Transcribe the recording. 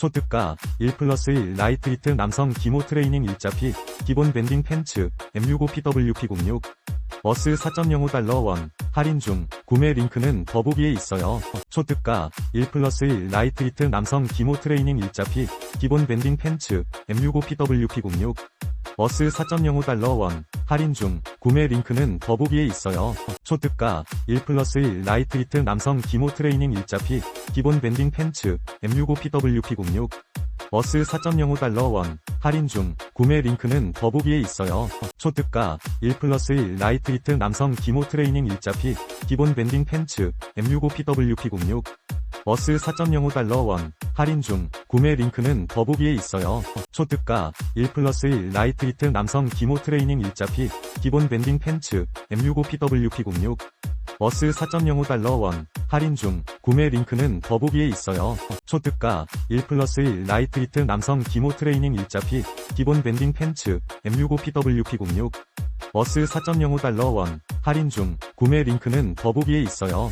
초특가 1 플러스 1 라이트 히트 남성 기모 트레이닝 일자피 기본 밴딩 팬츠 M65PWP06 어스 4.05달러 원 할인 중 구매 링크는 더보기에 있어요. 초특가 1 플러스 1 라이트 히트 남성 기모 트레이닝 일자피 기본 밴딩 팬츠 M65PWP06 어스 4.05 달러 원 할인 중 구매 링크는 더보기에 있어요. 초특가 1 플러스 1 라이트 히트 남성 기모 트레이닝 일자피 기본 밴딩 팬츠 M65PWP06 어스 4.05 달러 원 할인 중 구매 링크는 더보기에 있어요. 초특가 1 플러스 1 라이트 히트 남성 기모 트레이닝 일자피 기본 밴딩 팬츠 M65PWP06 어스 4.05 달러 원 할인 중 구매 링크는 더보기에 있어요. 초특가 1 플러스 1 라이트 히트 남성 기모 트레이닝 일자피 기본 밴딩 팬츠 M65PWP06 어스 4.05달러 원 할인 중 구매 링크는 더보기에 있어요. 초특가 1 플러스 1 라이트 히트 남성 기모 트레이닝 일자피 기본 밴딩 팬츠 M65PWP06 어스 4.05달러 원 할인 중 구매 링크는 더보기에 있어요.